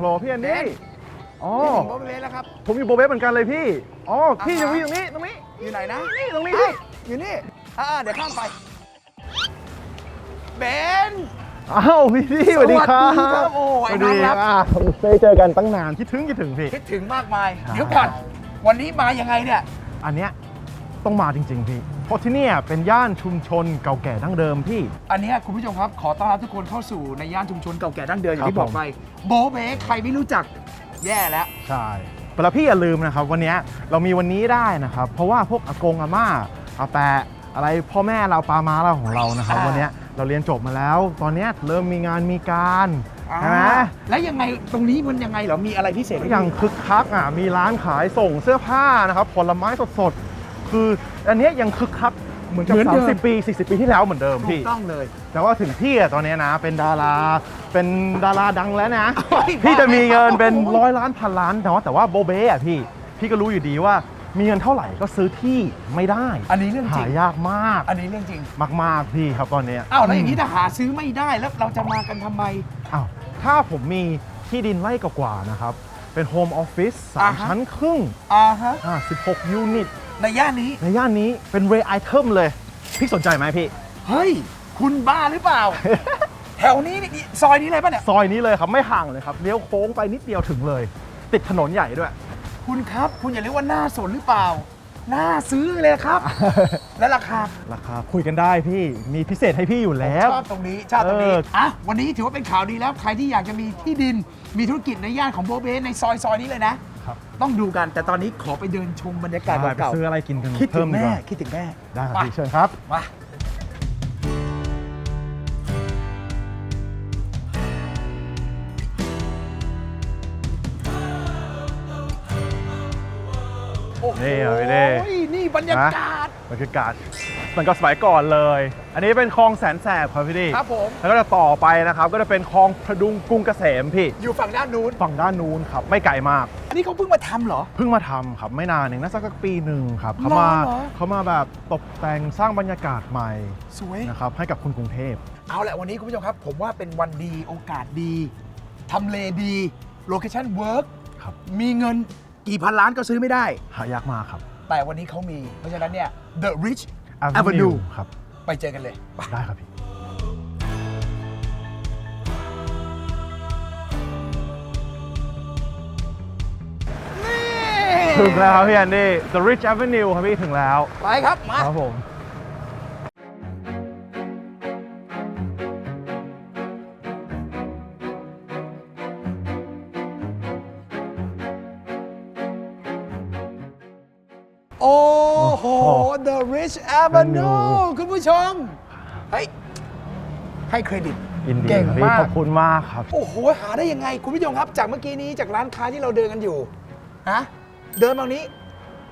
โหลพี่แอนดี้อ๋อ นี่ถึงโบเบแล้วครับ ผมอยู่โบเบสเหมือนกันเลยพี่ อ๋อ พี่ออ่ายู่ฮะ ตรงนี้ตรงนี้ อยู่ไหนนะ นี่ตรงนี้เอ้พี่ยอยู่นี่ อ่าเดี๋ยวข้ามไป เบนอ้าวพี่พี่สวัสดีครับสวัสดีครับโอ้ยสวัสดีน้องรักอะไม่ได้เจอกันตั้งนานคิดถึงคิดถึงพี่คิดถึงมากมายครับเดี๋ยวก่อนวันนี้มายังไงเนี่ยอันเนี้ยต้องมาจริง ๆ พี่ เพราะที่เนี่ยเป็นย่านชุมชนเก่าแก่ดั้งเดิมพี่ อันเนี้ยคุณผู้ชมครับ ขอต้อนรับทุกคนเข้าสู่ในย่านชุมชนเก่าแก่ดั้งเดิมอย่างที่ครับบอกไปโบเบใครไม่รู้จักแย่แล้ว ใช่แต่ละพี่อย่าลืมนะครับ วันเนี้ยเรามีวันนี้ได้นะครับ เพราะว่าพวกอากงอาม่าอาแปะอะไรพ่อแม่เราปามาเราของเรานะครับอ่าวันเนี้ย เราเรียนจบมาแล้ว ตอนเนี้ยเริ่มมีงานมีการใช่ไหม อ่าแล้วยังไงตรงนี้มันยังไงเหรอ มีอะไรพิเศษไหม อย่างคึกคักอะมีร้านขายส่งเสื้อผ้านะครับผลไม้สดๆ คืออันเนี้ยยังคึกคักเหมือนกับเหมือนเดิม 30 ปี 40 ปีที่แล้วเหมือนเดิมถูพี่กต้องเลย แต่ว่าถึงพี่อะตอนเนี้ยนะเป็นดาราเป็นดาราดังแล้วนะ โอ้ยพี่จะมีเงินเป็นโอ้โหร้อยล้านพันล้านแต่ว่าแต่ว่าโบเบ้อะพี่ พี่ก็รู้อยู่ดีว่า มีเงินเท่าไหร่ก็ซื้อที่ไม่ได้อันนี้เรื่องจริหางยากมากอันนี้เรื่องจริง มากๆพี่ครับตอนเนี้ยอ้าวแล้วอย่างนี้ถ้าหาซื้อไม่ได้แล้วเราจะมากันทำไม อ้าวถ้าผมมีที่ดินไร่กว่าๆนะครับ เป็นโฮมออฟฟิศสาอ่ามฮะ ชั้นครึ่งอ่าฮะอ่า16 ยูนิต ในย่านนี้ ในย่านนี้เป็นเรไอเทมเลย พี่สนใจไหมพี่ เฮ้ย คุณบ้าหรือเปล่า แถวนี้นี่ซอยนี้เลยป่ะเนี่ย ซอยนี้เลยครับ ไม่ห่างเลยครับเลี้ยวโค้งไปนิดเดียวถึงเลย ติดถนนใหญ่ด้วย คุณครับ คุณอย่าเรียกว่าหน้าสนหรือเปล่า หน้าซื้อเลยครับ และราคาราคาคุยกันได้พี่มีพิเศษให้พี่อยู่แล้ว ชอบตรงนี้ชอบตรงนี้เอออะวันนี้ถือว่าเป็นข่าวดีแล้ว ใครที่อยากจะมีที่ดิน มีธุรกิจในย่านของโบเบสในซอยซอยนี้เลยนะ ครับต้องดูกันแต่ตอนนี้ขอไปเดินชมบรรยากาศไปเก่าซื้ออะไรกินกันๆคิดถึเพิ่มงดีแม่กว่าคิดถึงแม่ได้ครับไปพี่เชิญครับ มา นี่ครับพี่เด้นี่บรรยากาศ บรรยากาศมันก็สมัยก่อนเลย อันนี้เป็นคลองแสนแสบครับพี่ดิครับผม แล้วก็จะต่อไปนะครับ ก็จะเป็นคลองพดุงกรุงเกษมพี่ อยู่ฝั่งด้านนู้น ฝั่งด้านนู้นครับไม่ไกลมาก อันนี้เขาเพิ่งมาทำเหรอ เพิ่งมาทำครับไม่นานเองน่าจะสักปีหนึ่งครับเหรอเขามาเหรอ เขามาแบบตกแต่งสร้างบรรยากาศใหม่สวย นะครับให้กับคนกรุงเทพ เอาแหละวันนี้คุณผู้ชมครับ ผมว่าเป็นวันดีโอกาสดีทำเลดี โลเคชั่นเวิร์กครับ มีเงิน กี่พันล้านก็ซื้อไม่ได้ หายากมากครับแต่วันนี้เขามี เพราะฉะนั้นเนี่ย The Rich Avenue Avenue ครับ ไปเจอกันเลยไปได้ครับพี่ ถึงแล้วครับพี่แอนดี้ The Rich Avenue ครับพี่ถึงแล้ว ไปครับ มา ครับผม The Rich Avenue Avenue คุณผู้ชม เฮ้ย ให้เครดิต ยินดีเก่งครับพี่มาก ขอบคุณมากครับ โอ้โห หาได้ยังไง คุณผู้ชมครับ จากเมื่อกี้นี้จากร้านค้าที่เราเดินกันอยู่ฮะเดินมาตรงนี้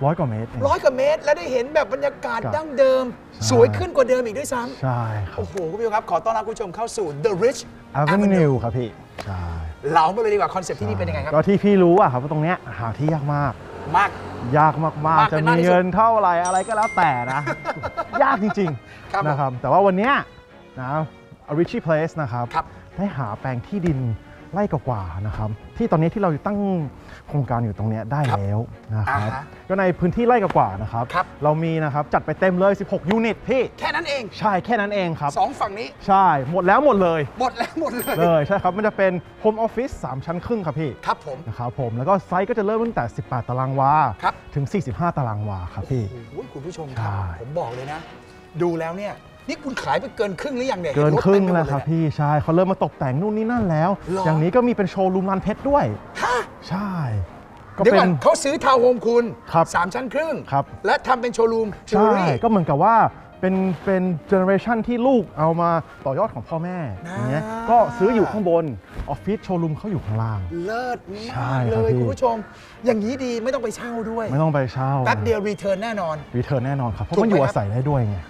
ร้อยกว่าเมตรเองร้อยกว่าเมตร แล้วได้เห็นแบบบรรยากาศครับดั้งเดิมใช่สวยขึ้นกว่าเดิมอีกด้วยซ้ำ ใช่ครับโอ้โห คุณผู้ชมครับ ขอต้อนรับคุณผู้ชมเข้าสู่ The Rich Avenue ครับพี่ใช่เหลามาเลยดีกว่าคอนเซ็ปต์ที่นี่เป็นยังไงครับ ก็ที่พี่รู้อะครับว่าตรงเนี้ยหาที่ยากมาก มาก ยากมากมากๆ จะเป็นมากมีที่สุดเงินเท่าไหรอะไรก็แล้วแต่นะ ยากจริงครับๆนะครับ แต่ว่าวันเนี้ยนะ Richie Place นะครับครับ ได้หาแปลงที่ดินไร่กว่าๆนะครับ ที่ตอนนี้ที่เราตั้ง โครงการอยู่ตรงเนี้ยได้แล้วนะครับอ่าฮะก็ในพื้นที่ไร่กว่าๆนะครับ ครับ เรามีนะครับจัดไปเต็มเลย 16 ยูนิตพี่ แค่นั้นเองใช่แค่นั้นเองครับ สองฝั่งนี้ใช่หมดแล้วหมดเลย หมดแล้วหมดเลยเลยใช่ครับ มันจะเป็นโฮมออฟฟิศ3ชั้นครึ่งครับพี่ ครับผม นะครับผม แล้วก็ไซส์ก็จะเริ่มตั้งแต่ 18 ตารางวา ครับ ถึง 45 ตารางวาครับพี่ โอ้โหคุณผู้ชมคใช่รับผมบอกเลยนะ ดูแล้วเนี่ย นี่คุณขายไปเกินครึ่งหรือยังเนี่ยเกินห็ถครึ่งเต็มไปหมแล้ดวครับเยพี่ใช่เขาเริ่มมาตกแต่งนู่นนี่นั่นแล้วหรออย่างนี้ก็มีเป็นโชว์รูมร้านเพชรด้วยฮะใช่ก็เดี๋ยวเป็ก่อนนเขาซื้อทาวน์โฮมคุณครับสามชั้นครึ่งครับและทำเป็นโชว์รูมจิวใช่เวลรี่ก็เหมือนกับว่าเป็นเป็นเจเนอเรชันที่ลูกเอามาต่อยอดของพ่อแม่นะอย่างเงี้ยก็ซื้ออยู่ข้างบน ออฟฟิศโชว์รูมเขาอยู่ข้างล่าง เลิศใช่มากคเลรับยพี่คุณผู้ชม อย่างนี้ดีไม่ต้องไปเช่าด้วย ไม่ต้องไปเช่าแป๊บเดียวรีเทิร์นแน่นอนรีเทิร์นแน่นอนครับ เพราะถูกมันไหมอยู่ครับอาศัยได้ด้วยไงอะ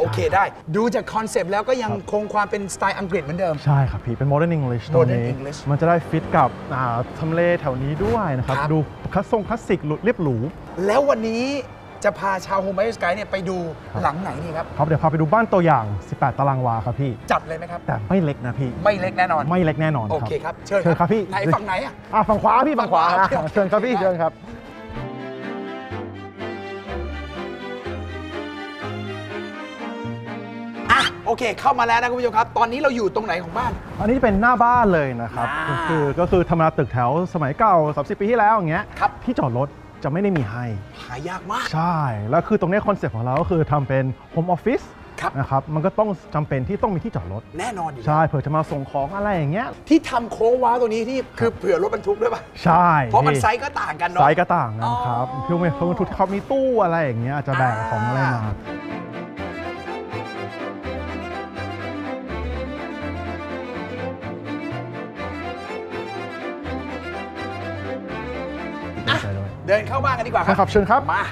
โอเคได้ ดูจากคอนเซปต์แล้วก็ยังคงความเป็นสไตล์อังกฤษเหมือนเดิม ใช่ครับพี่ เป็น modern English ตัว Modern นี้ English มันจะได้ฟิตกับอ่าทำเลแถวนี้ด้วยนะครับ ครับ ดูคลาสทรงคลาสสิกเรียบหรู แล้ววันนี้จะพาชาวโฮมไบสกายเนี่ยไปดูครับ หลังไหนนี่ครับ ครับ เดี๋ยวพาไปดูบ้านตัวอย่าง 18 ตารางวาครับพี่ จัดเลยไหมครับ แต่ไม่เล็กนะพี่ ไม่เล็กแน่นอน ไม่เล็กแน่นอนโอเคครับเชิญเชิญครับพี่ ไหนฝั่งไหนอะ อะฝั่งขวาพี่ฝั่งขวาฝั่งขวา อะเชิญครับพี่ได้เชิญครับ โอเค เข้ามาแล้วนะคุณผู้ชมครับ ตอนนี้เราอยู่ตรงไหนของบ้าน อันนี้เป็นหน้าบ้านเลยนะครับอ่าก็คือก็คือธรรมดาตึกแถวสมัยเก่า 30 ปีที่แล้วอย่างเงี้ยครับ ที่จอดรถจะไม่ได้มีให้ หายากมาก ใช่ แล้วคือตรงเนี้คอนเซ็ปต์ของเราก็คือทำเป็นโฮมออฟฟิศครับ นะครับมันก็ต้องจำเป็นที่ต้องมีที่จอดรถ แน่นอนอยู่ใช่เผื่อจะมาส่งของอะไรอย่างเงี้ย ที่ทำโค้งว้าวตัวนี้ที่คือเผื่อรถบรรทุกด้วยป่ะใช่ เพราะมันพี่ไซส์ก็ต่างกันเนาะ ไซส์ก็ต่างกันครับอ๋อ เพื่อไม่เพื่อทุกเขามีตู้อะไรอย่างเงี้ยอาจจะแบกของอะไรมา เดินเข้าบ้านกันดีกว่าคใช่รับครับเชิญครับ มา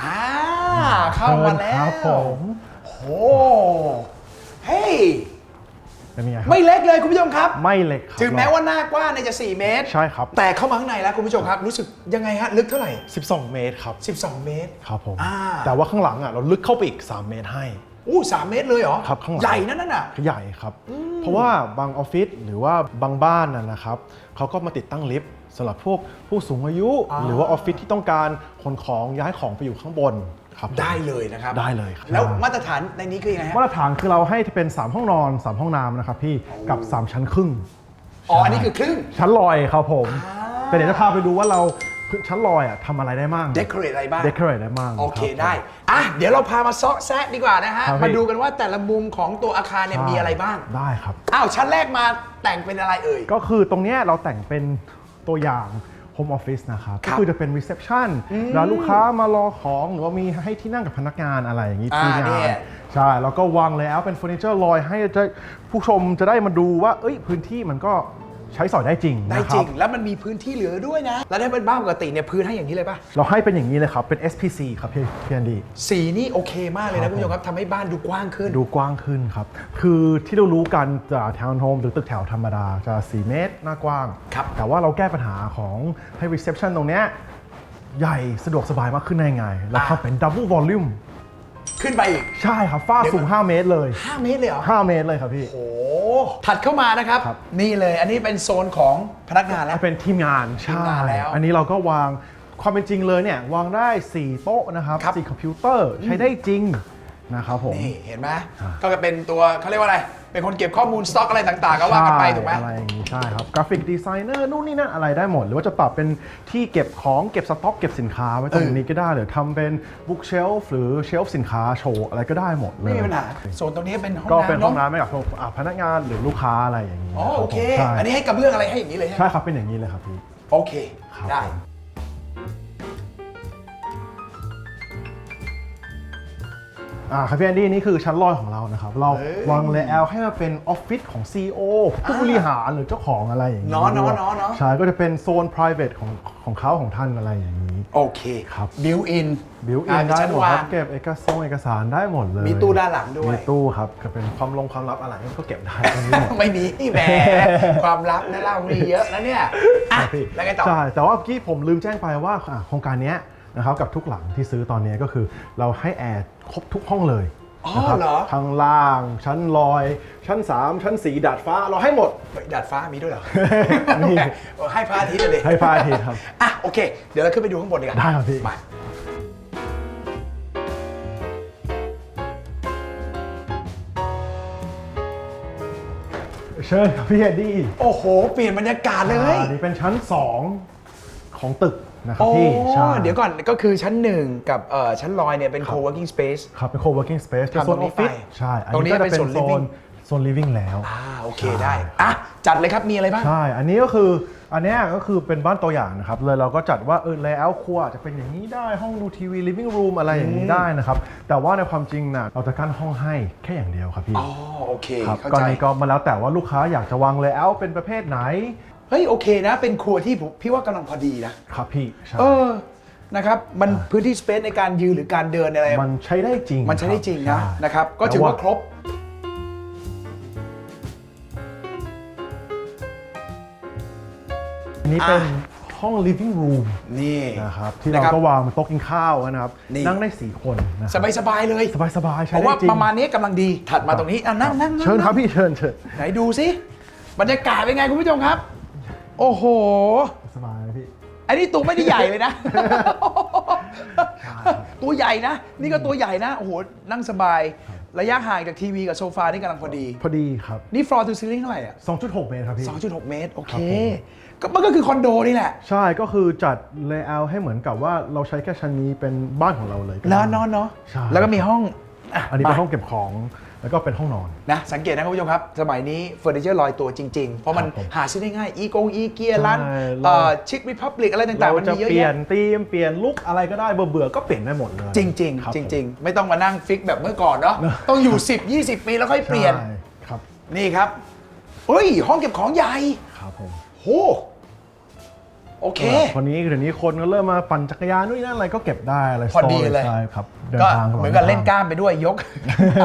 อ่าเข้ามาแล้วครับผมโหเฮ้ย เป็นยังไงครับไม่เล็กเลยคุณผู้ชมครับ ไม่เล็กครับถึงแม้ว่าหน้ากว้างเนี่ยจะ 4 เมตร ใช่ครับ แต่เข้ามาข้างในแล้วคุณผู้ชมครับ รู้สึกยังไงฮะ ลึกเท่าไหร่ 12 เมตรครับ 12 เมตร ครับผม อ่า แต่ว่าข้างหลังอะเราลึกเข้าไปอีก 3 เมตรให้ อู้สามเมตรเลยเหรอครับข้างหลัง ใหญ่นั่นน่ะใหญ่ครับเพราะว่าบางออฟฟิศหรือว่าบางบ้านนะนะครับเขาก็มาติดตั้งลิฟต์สำหรับพวกผู้สูงอายุอ๋อหรือว่าออฟฟิศที่ต้องการขนของย้ายของไปอยู่ข้างบนครับผมได้เลยนะครับได้เลยครับ แล้วมาตรฐานในนี้คือยังไงฮะมาตรฐานคือเราให้เป็น 3 ห้องนอน 3 ห้องน้ำนะครับพี่กับ 3 ชั้นครึ่ง อ๋ออันนี้คือครึ่งชั้นลอยครับผมอ่าแต่เดี๋ยวจะพาไปดูว่าเรา ชั้นลอยอะทำอะไรได้มั่งเดคอเรทอะไรบ้างเดคอเรทได้มั่งโอเครับผมได้ อะ เดี๋ยวเราพามาเซาะแซะดีกว่านะฮะ ครับพี่ มาดูกันว่าแต่ละมุมของตัวอาคารเนี่ยมีอะไรบ้าง ได้ครับ อ้าว ชั้นแรกมาแต่งเป็นอะไรเอ่ย ก็คือตรงเนี้ยเราแต่งเป็นตัวอย่าง Home Office นะครับครัก็บคือจะเป็น Reception แล้วลูกค้ามารอของหรือว่ามีให้ที่นั่งกับพนักงานอะไรอย่างนี้อ่าที่งาเนี่นย ใช่แล้วก็วางเลยเอาเป็นเฟอร์นิเจอร์ลอยให้จะผู้ชมจะได้มาดูว่า เอ้ยพื้นที่มันก็ ใช้สอยได้จริงได้นะคจรัริบง แล้วมันมีพื้นที่เหลือด้วยนะ แล้วถ้าเป็นบ้านปกติเนี่ยพื้นให้อย่างนี้เลยป่ะ เราให้เป็นอย่างนี้เลยครับ เป็น SPC ครับพี่พี่แอนดี สีนี่โอเคมากเลยครันะบคุณผู้ชมครับทำให้บ้านดูกว้างขึ้น ดูกว้างขึ้นครับ คือที่เรารู้กันจากทาวน์โฮมหรือตึกแถวธรรมดาจะ 4 เมตรหน้ากว้าง ครับ แต่ว่าเราแก้ปัญหาของให้ reception ตรงเนี้ยใหญ่สะดวกสบายมากขึ้นได้ไง แล้วทำเป็น double volume ขึ้นไปอีก ใช่ครับฝ้าสูง 5 เมตรเลย 5 เมตรเลยเหรอ5 เมตรเลยครับพี่ โอ้ถัดเข้ามานะครับ ครับ นี่เลยอันนี้เป็นโซนของพนักงานแล้ว เป็นทีมงานทีมใช่งานแล้วอันนี้เราก็วางความเป็นจริงเลยเนี่ยวางได้ 4 โต๊ะนะครับครับ4คอมพิวเตอร์ใช้ได้จริง นะครับผม นี่เห็นไหมอ่า ก็จะเป็นตัวเขาเรียกว่าอะไร เป็นคนเก็บข้อมูลสต็อกอะไรต่างๆก็ว่ากันไปถูกไหมอะไรอย่างนี้ใช่ครับกราฟิกดีไซเนอร์นู่นนี่นั่นอะไรได้หมด หรือว่าจะปรับเป็นที่เก็บของเก็บสต็อกเก็บสินค้าไว้ตรงนี้ก็ได้หรือทำเป็นบุ๊กเชลฟ์หรือเชลฟ์สินค้าโชว์อะไรก็ได้หมดเลย ไม่มีปัญหาโซนตรงนี้เป็นห้องก็น้ำเป็นห้องเะน้ำให้กับอ่าพนักงานหรือลูกค้าอะไรอย่างนี้อ๋อรับโอเคผมใช่อันนี้ให้กระเบื้องอะไรให้อย่างนี้เลยใช่ไหมใช่ครับเป็นอย่างนี้เลยครับพี่ โอเค ครับได้ ผม อ่าครับพี่แอนดี้นี่คือชั้นลอยของเรานะครับ เราเอ้ยวางเลเยอร์ให้มันเป็นออฟฟิศของ CEO ผู้บริหารหรือเจ้าของอะไรอย่างนี้เนาะเนาะด้วยเนาะเนาะ ใช่ก็จะเป็นโซน private ของของเขาของท่านอะไรอย่างนี้ โอเคครับ บิวอินบิวอินได้หมดครับเก็บเอกสารเอกสารได้หมดเลยมีตู้ด้านหลังด้วย มีตู้ครับก็เป็นความลงความลับอะไรก็เก็บได้ตรงนี้หมด ไม่มีแหมความลับนะเรามีเยอะนะเนี่ยอะครับพี่แล้วไงต่อ ใช่ แต่ว่าเมื่อกี้ผมลืมแจ้งไปว่าอะโครงการเนี้ย นะครับกับทุกหลังที่ซื้อตอนนี้ก็คือ เราให้แอร์ครบทุกห้องเลยอ๋อนะครับเหรอข้างล่างชั้นลอย ชั้น 3 ชั้น 4 ดาดฟ้าเราให้หมด เฮ้ยดาดฟ้ามีด้วยเหรอมีให้พระอาทิตย์เลยให้พระอาทิตย์ครับ อะโอเค เดี๋ยวเราขึ้นไปดูข้างบนดีกว่าได้ครับพี่ มาเชิญครับพี่เอ็ดดี้โอ้โห เปลี่ยนบรรยากาศเลย อ่านี่เป็นชั้น 2 ของตึก นะครับโอ้พี่ใช่เดี๋ยวก่อนก็คือชั้นหนึ่งกับเอ่อชั้นลอยเนี่ยเป็นครับ co-working space ครับเป็น co-working space เป็นทำโซตรนงอนี้อฟฟิศไปใช่ อันตรงนี้นี้ก็จะเป็เป็นนโซนโซ living นโซน living แล้วอ่าโอเคได้อะจัดเลยครับมีอะไรบ้าง ใช่ อันนี้ก็คืออันเนี้ยก็คือเป็นบ้านตัวอย่างนะครับ เลยเราก็จัดว่าเออ layout ครัวอาจจะเป็นอย่างนี้ได้ห้องดูทีวี living room อะไรอย่างนี้ได้นะครับ แต่ว่าในความจริงนะเราจะกั้นห้องให้แค่อย่างเดียวครับพี่อ๋อโอเคครับเข้าก็ใจนี้ก็มาแล้วแต่ว่าลูกค้าอยากจะวาง layout เป็นประเภทไหน เฮ้ยโอเคนะ เป็นครัวที่ผมพี่ว่ากำลังพอดีนะครับพี่ใช่เออนะครับมันพื้นที่สเปซในการยืนหรือการเดินอะไร มันใช้ได้จริงมันใช้ได้จริงคนะบใช่นะครับ ก็ถือว่าครบ อันนี้เป็นอะห้อง living room นี่ นะครับที่นะเราครับก็วางบนโต๊ะกินข้าวนะครับนี่ นั่งได้สี่คนนะคสรับ บายสบายๆเลยสบายสบายๆใช้ผมได้ว่าจริงประมาณนี้กำลังดีถัดมาตรงนี้อะนั่งนั่งนั่งเชิญครับพี่เชิญเชิญ ไหนดูสิบรรยากาศเป็นไงคุณผู้ชมครับ โอ้โห สบายไหมพี่ อันนี้ตัวไม่ได้ใหญ่เลยนะ ตัวใหญ่นะ นี่ก็ตัวใหญ่นะ โอ้โห นั่งสบาย ระยะห่างจากทีวีกับโซฟานี่กำลังพอดี พอดีครับ นี่ floor to ceiling เท่าไหร่อะ2.6 เมตรครับพี่ 2.6 เมตร โอเคครับผมก็มันก็คือคอนโดนี่แหละ ใช่ ก็คือจัด layout ให้เหมือนกับว่าเราใช้แค่ชั้นนี้เป็นบ้านของเราเลยก็ได้แล้วนอนเนาะ ใช่ แล้วก็มีห้องะอันนี้เป็นมาห้องเก็บของ แล้วก็เป็นห้องนอน นะสังเกตนะคุณผู้ชมครับ สมัยนี้เฟอร์นิเจอร์ลอยตัวจริง ๆ เพราะมันครับผมหาซื้อได้ง่ายอีกงอีเกียร้านใช่ ชิคริพับลิกอะไรต่างเราๆ มันจะมีเยอะเปลี่ยแยะนธีมเปลี่ยนลุคอะไรก็ได้เบื่อๆก็เปลี่ยนได้หมดเลยจริงครับๆจผมริงๆไม่ต้องมานั่งฟิกแบบเมื่อก่อนเนาะเนอะ ต้องอยู่ 10 20 ปีแล้วค่อยเปลี่ยนใช่ครับนี่ครับเฮ้ยห้องเก็บของใหญ่ครับผม โห โอเคคนนี้เดี๋ยวนี้คนก็เริ่มมาปั่นจักรยานนู่นนนั่นอะไรก็เก็บได้อะไรพอดีเลย ใช่ครับเดินก็ทางเหมือนกับเล่นกล้ามไปด้วยยก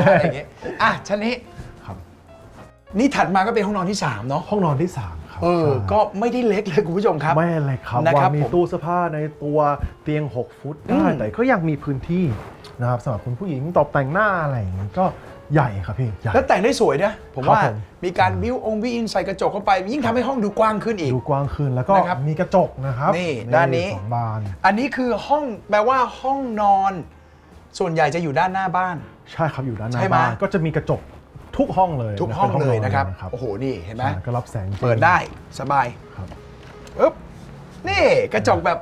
อะไรอย่างเงี้ยอะชั้นนี้ครับนี่ถัดมาก็เป็นห้องนอนที่ 3 เนาะห้องนอนที่สามครับเออ ใช่ก็ไม่ได้เล็กเลยคุณผู้ชมครับ ไม่อะไรครับนะครับว่ามีผมตู้เสื้อผ้าในตัวเตียง 6 ฟุตอืได้มแต่ก็ยังมีพื้นที่นะครับสำหรับคุณผู้หญิงตกแต่งหน้าอะไรอย่างนี้ก็ ใหญ่ครับพี่ใหญ่ แล้วแต่งได้สวยนะผมครับว่าผม มีการบิวองบิวอินใส่กระจกเข้าไป ยิ่งทำให้ห้องดูกว้างขึ้นอีก ดูกว้างขึ้นแล้วก็นะครับมีกระจกนะครับนี่ด้านนี้ สองบาน อันนี้คือห้องแปลว่าห้องนอน ส่วนใหญ่จะอยู่ด้านหน้าบ้าน ใช่ครับอยู่ด้านหน้าใช่ไหม บ้านก็จะมีกระจกทุกห้องเลยทุกห้องป็เลยนะครับครับโอ้โหนี่เห็นไหมใช่ก็รับแสงจริง เปิดได้สบายครับ ปึ๊บนี่กระจกแบบ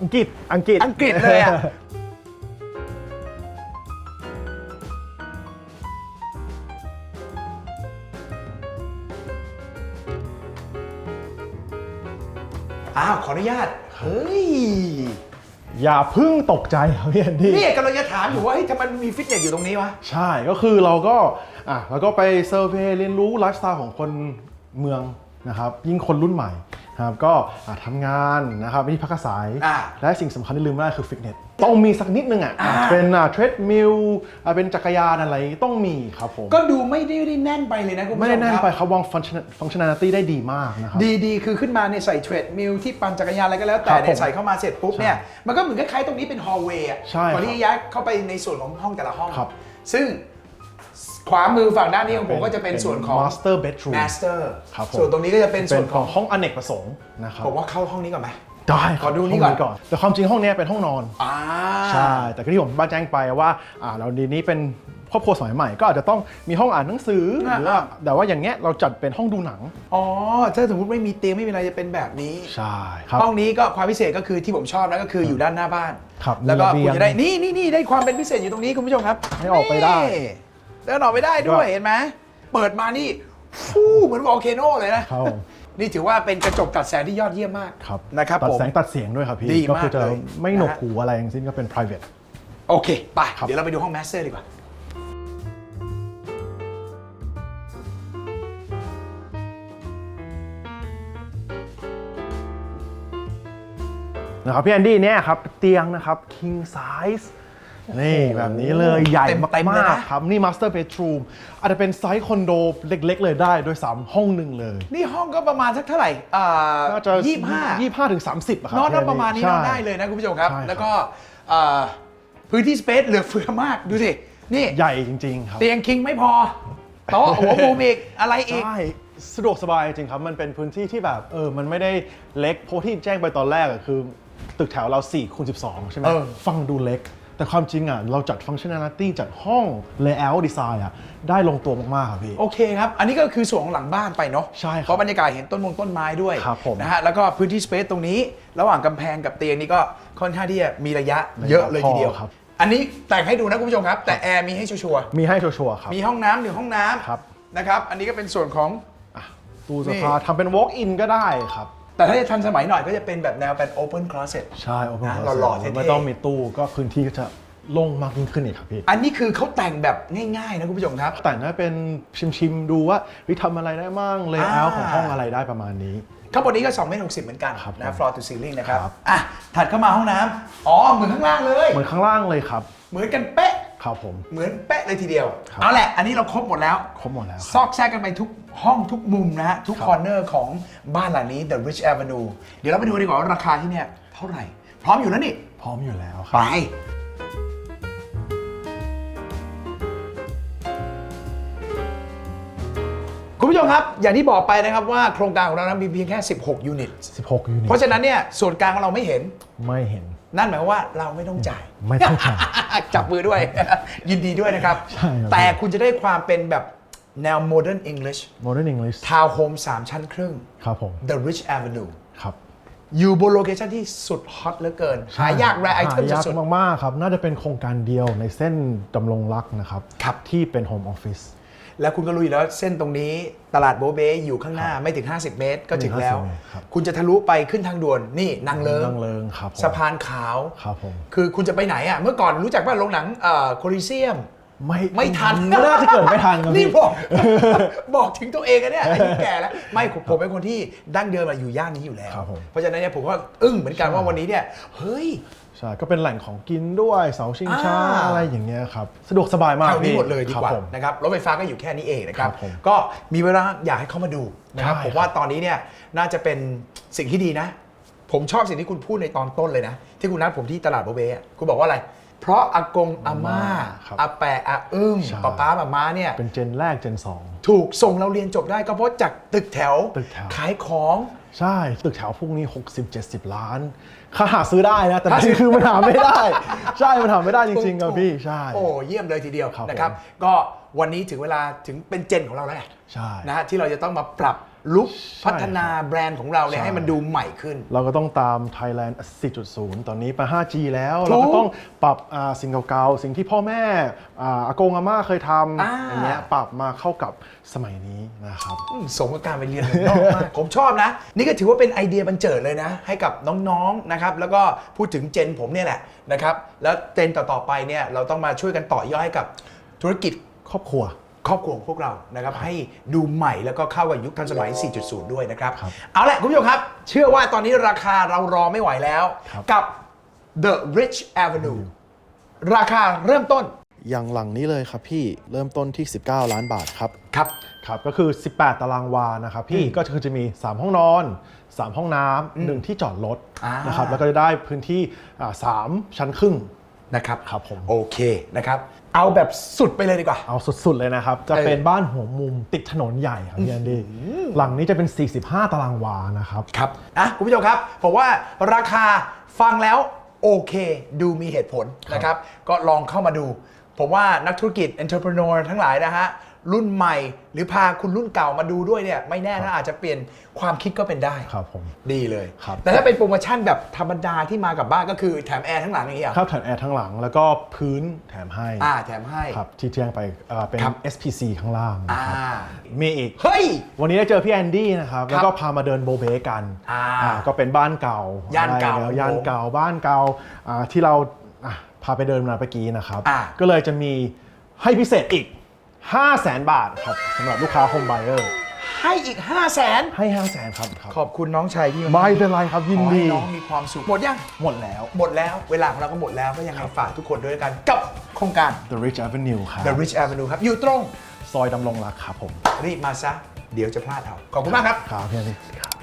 อังกฤษอังกฤษ อังกฤษเลยอะ อ้าวขออนุญาต เฮ้ย อย่าเพึ่งตกใจครับพี่แอนดี้ นี่กำลังจะถามอยู่ว่าเฮ้ยทำไมมันมีฟิตเนสอยู่ตรงนี้วะ ใช่ก็คือเราก็อะเราก็ไปเซอร์เวย์เรียนรู้ไลฟ์สไตล์ของคนเมืองนะครับ ยิ่งคนรุ่นใหม่นะ ครับก็อะทำงานนะครับที่พักอาศัย อะและสิ่งสำคัญที่ลืมไม่ได้คือฟิตเนสต้องมีสักนิดนึงอะอ่า เป็นเทรดมิลเป็นจักรยานอะไรต้องมีครับผม ก็ดูไม่ได้แน่นไปเลยนะคุณผู้ชมไม่ได้แน่นครับ ไปครับวางฟังชั่น a l ตี้ได้ดีมากนะครับ ดีดีคือขึ้นมาเนี่ยใส่เทรดมิลที่ปั่นจักรยานอะไรก็แล้วแต่ครับเนี่ยผมใส่เข้ามาเสร็จปุ๊บเนี่ยมันก็เหมือนคล้ายๆตรงนี้เป็นฮอลล์เวย์อะใช่ก่อนที่ครับจะย้ายเข้าไปในส่วนของห้องแต่ละห้อง ครับซึ่ง ขวามือฝั่งด้านนี้ของผมก็จะเป็นส่วนของ master bedroom master ครับผมส่วนตรงนี้ก็จะเป็นเป็ส่วนนขขอองงห้องอเนกประสงค์นะครับผมว่าเข้าห้องนี้ก่อนไหมได้ขอดูนี่ก่อนห้งแต่ความจริงห้องเนี้ยเป็นห้องนอนอ่าใช่ แต่ก็ที่ผมบ้านแจ้งไปว่าอ่าเราดีนี้เป็นครอบครัวสมัยใหม่ก็อาจจะต้องมีห้องอ่านหนังสือหรือว่าแต่ว่าอย่างเงี้ยเราจัดเป็นห้องดูหนัง อ๋อ ถ้าสมมติไม่มีเตียงไม่มีอะไรจะเป็นแบบนี้ ใช่ครับ ห้องนี้ก็ความพิเศษก็คือที่ผมชอบนะก็คืออยู่ด้านหน้าบ้าน ครับ แล้วก็มีระเบียงคุณจะได้ นี่นี่นี่ได้ความเป็นพิเศษอยู่ตรงนี้คุณผู้ชมครับ ให้ออกไปได้นี่ เดินออกไปได้ด้วยก็เห็นไหมเปิดมานี่ฟู่เหมือนวอลเคโนเลยนะครับผมนี่ถือว่าเป็นกระจกตัดแสงที่ยอดเยี่ยมมากครับนะครับตัดผม แสงตัดเสียงด้วยครับพี่ ดีก็มากคือจะเลยไม่หนวกนะฮะ หูอะไรทั้งสิ้นก็เป็น private โอเค ไป ครับ เดี๋ยวเราไปดูห้องแมสเตอร์ดีกว่า นะครับพี่แอนดี้เนี่ยครับเตียงนะครับ king size นี่แบบนี้เลยใหญ่เต็มเต็มมาเลยกนะๆครับ นี่ master bedroom อาจจะเป็นไซส์คอนโดเล็ก ๆ เลยได้โดวยซ้ำห้องหนึ่งเลยนี่ห้องก็ประมาณสักเท่าไหร่อ่าน่าจะยี่สิบห้ายี่ห้าถึงสามสิบอะครับนอนพี่แประมาณนี้นใช่ อนได้เลยนะคุณผู้ชมครับ ใช่ครับ แล้วก็อ่าพื้นที่สเปซเหลือเฟือมากดูสิ นี่ใหญ่จริง ๆ ครับ เตียงคิงไม่พอโต๊ะหัวมุมอีกอะไรอีก ใช่ สะดวกสบายจริงครับ มันเป็นพื้นที่ที่แบบเออมันไม่ได้เล็กเพราะที่แจ้งไปตอนแรกอะคือ ตึกแถวเรา4คูณ12 ใช่ไหมเออ ฟังดูเล็ก แต่ความจริงอะเราจัดฟัง c t i o n a l i t y จัดห้อง layout design อะได้ลงตัวมากๆครับพี่ โอเคครับ อันนี้ก็คือส่วนของหลังบ้านไปเนาะใช่ครับเพราะบรรยากาศเห็นต้นมงต้นไม้ด้วยครับผมนะฮะแล้วก็พื้นที่สเปซตรงนี้ ระหว่างกำแพงกับเตียงนี่ก็ค่อนข้างที่จะมีระยะเยอะเลยทีเดียวพอครับ อันนี้แต่งให้ดูนะคุณผู้ชมครับ แต่แอร์มีให้ชัวร์มีให้ชัวร์ๆครับ ๆมีห้องน้ำหนึ่งห้องน้ำครับนะครับ อันนี้ก็เป็นส่วนของ ตู้เสื้อผ้าทำเป็น walk in ก็ได้ครับ แต่ถ้าจะทันสมัยหน่อยก็จะเป็นแบบแนวเป็น open closet ใช่ open นะ closet หล่อๆเท่ๆ ไม่ต้องมีตู้ก็พื้นที่ก็จะโล่งมากยิ่งขึ้นอีกครับพี่ อันนี้คือเขาแต่งแบบง่ายๆนะคุณผู้ชมครับ แต่งให้เป็นชิมๆดูว่าวิทำอะไรได้มั่งเลเยอร์อ่าของห้องอะไรได้ประมาณนี้ ข้างบนนี้ก็2เมตรหกสิบเหมือนกันครับนะผม floor to ceiling นะครับ ครับ อะ ถัดเข้ามาห้องน้ำอ๋อ เหมือนข้างล่างเลย เหมือนข้างล่างเลยครับ เหมือนกันเป๊ะ ครับผม เหมือนเป๊ะเลยทีเดียว ครับ เอาแหละ อันนี้เราครบหมดแล้ว ครบหมดแล้วซครับ อกแซกกันไปทุกห้องทุกมุมนะฮะ ทุกครับคอร์เนอร์ของบ้านหลังนี้ The Rich Avenue เดี๋ยวเราไปดูดีกว่าว่าราคาที่เนี่ยเท่าไหร่ พร้อมอยู่แล้วนี่ พร้อมอยู่แล้วคไป คุณผู้ชมครับ อย่างที่บอกไปนะครับว่าโครงการของเรานั้นมีเพียงแค่ 16 ยูนิต 16ยูนิตเพราะฉะนั้นเนี่ยส่วนกลางของเราไม่เห็น ไม่เห็น นั่นหมายความว่าเราไม่ต้องจ่าย ไม่ต้องจ่าย จับมือด้วย ยินดีด้วยนะครับ ใช่ครับ แต่คุณจะได้ความเป็นแบบแนว Modern English Modern English ทาวน์โฮม3 ชั้นครึ่ง ครับผม The Rich Avenue ครับ อยู่บนโลเคชั่นที่สุดฮอตเหลือเกิน หายากแรไอเทมหายากสุด มาก ๆ ครับ น่าจะเป็นโครงการเดียวในเส้นดำรงรักนะครับ ครับ ที่เป็นโฮมออฟฟิศๆ แล้วคุณก็รู้อยู่แล้วเส้นตรงนี้ตลาดโบเบอยู่ข้างหน้าไม่ถึง 50 เมตรก็ถึงแล้วไม่ถึง50เมตรครับคุณจะทะลุไปขึ้นทางด่วนนี่นางเลิงนั่งเลิงครับผม สะพานขาว ครับผม คือคุณจะไปไหนอะเมื่อก่อนรู้จักว่าโรงหนังเอ่อโคลิเซียม ไม่ไม่ทัน ไม่น่าจะเกิดไม่ทันครับนี่พี่ บอก บอกถึงตัวเองอะเนี่ยอายุแก่แล้วไม่ผมผมเป็นคนที่ดั้งเดิมอะอยู่ย่านนี้อยู่แล้ว ครับผม เพราะฉะนั้นเนี่ยผมก็อึ้งเหมือนกันว่าวันนี้เนี่ยเฮ้ย ใช่ก็เป็นแหล่งของกินด้วยเสาชิงช้าอ่า อะไรอย่างเงี้ยครับสะดวกสบายมากแถวนี้พี่หมดเลยดีกว่าครับผม นะครับรถไฟฟ้าก็อยู่แค่นี้เองนะครับ ครับผมก็มีเวลาอยากให้เข้ามาดูนะครับใช่ผมว่าตอนนี้เนี่ยน่าจะเป็นสิ่งที่ดีนะ ผมชอบสิ่งที่คุณพูดในตอนต้นเลยนะ ที่คุณนัดผมที่ตลาดโบเบอะคุณบอกว่าอะไร เพราะอากงอาม่าครับอาแปะอาอึ้งใช่ ป้าป้ามาม้าเนี่ยเป็นเจนแรกเจนถูกส่งเราเรียนจบได้ก็เพราะจากตึกแถวตึกแถว ขายของ2ใช่ ตึกแถวพวกนี้ 60-70 ล้านค่าหาซื้อได้นะ แต่นี่คือมันหาไม่ได้ ใช่ มันหาไม่ได้จริงๆครับพี่ ใช่ โอ้เยี่ยมเลยทีเดียวครับนะครับผมก็ วันนี้ถึงเวลาถึงเป็นเจนของเราแล้วไงใช่ นะฮะที่เราจะต้องมาปรับลุคใช่พัฒนาแบรนด์ของเราเนี่ยใช่ ให้มันดูใหม่ขึ้น เราก็ต้องตาม Thailand 4.0 ตอนนี้ไป 5G แล้วถูกเราก็ต้องปรับอ่าสิ่งเก่าๆ สิ่งที่พ่อแม่อ่าอากงอาม่าเคยทอ่าำอย่างเงี้ยปรับมาเข้ากับสมัยนี้นะครับ อืมสมกับการไปเรียนเมืองนอกมาก ผมชอบนะ นี่ก็ถือว่าเป็นไอเดียบันเจิดเลยนะ ให้กับน้องๆนะครับ แล้วก็พูดถึงเจนผมเนี่ยแหละนะครับ แล้วเจนต่อๆไปเนี่ยเราต้องมาช่วยกันต่อยอดให้กับธุรกิจ ครอบครัว ครอบครัวของพวกเรานะครับให้ดูใหม่แล้วก็เข้ากับยุคทันสมัย 4.0 ด้วยนะครับ ครับเอาละคุณผู้ชมครับ เชื่อว่าตอนนี้ราคาเรารอไม่ไหวแล้ว ครับ กับ The Rich Avenue ราคาเริ่มต้นอย่างหลังนี้เลยครับพี่เริ่มต้นที่ 19 ล้านบาทครับ ครับ ครับ ก็คือ 18 ตารางวานะครับพี่อืมก็คือจะมี 3 ห้องนอน 3 ห้องน้ำหนึ่งที่จอดรถอ่าน นะครับ แล้วก็จะได้พื้นที่อ่าสามชั้นครึ่งนะครับ ครับผม โอเคนะครับ เอาแบบสุดไปเลยดีกว่า เอาสุดๆเลยนะครับ จะเออเป็นบ้านหัวมุมติดถนนใหญ่ครับพี่แอนดี้หลังนี้จะเป็น 45 ตารางวานะครับ ครับ อะ คุณผู้ชมครับ ผมว่าราคาฟังแล้วโอเค ดูมีเหตุผลนะครับ ก็ลองเข้ามาดู ผมว่านักธุรกิจ entrepreneur ทั้งหลายนะฮะ รุ่นใหม่ หรือพาคุณรุ่นเก่ามาดูด้วยเนี่ยไม่แน่นะอาจจะเปลี่ยนความคิดก็เป็นได้ครับผม ดีเลย ครับ แต่ถ้าเป็นโปรโมชั่นแบบธรรมดาที่มากับบ้านก็คือแถมแอร์ทั้งหลังอย่างเงี้ยครับแถมแอร์ทั้งหลังแล้วก็พื้นแถมให้อ่าแถมให้ ครับที่แจ้งไปเอ่อเป็น ครับ SPC ข้างล่างนะอ่า ครับมีอีก เฮ้ย วันนี้ได้เจอพี่แอนดี้นะครับ แล้วก็พามาเดินโบเบกันอ่าอ่าก็เป็นบ้านเก่าย่านเก่าอะไรแล้วย่านเก่าบ้านเก่าอ่าที่เราอะพาไปเดินมาเมื่อกี้นะครับ อ่า ก็เลยจะมีให้พิเศษอีก 5 0 0แสนบาทครับสำหรับลูกค้าโฮมไบเออร์ให้อีก 5 0 0แสนให้ 5 0 0แสนครับครับขอบคุณน้องชายที่ไม่เป็นไรครับยินขอให้ดีน้องมีความสุขหมดยังหมดแล้ว หมดแล้วเวลาของเราก็หมดแล้วก็ยังไงฝากทุกคนด้วยกันกับโครงการ The Rich Avenue ครับ The Rich Avenue ครับ อยู่ตรง ซอยดำรงรักครับผมรีบมาซะ เดี๋ยวจะพลาดเอา ขอบคุณมากครับ ครับพี่แอนดี้ครับ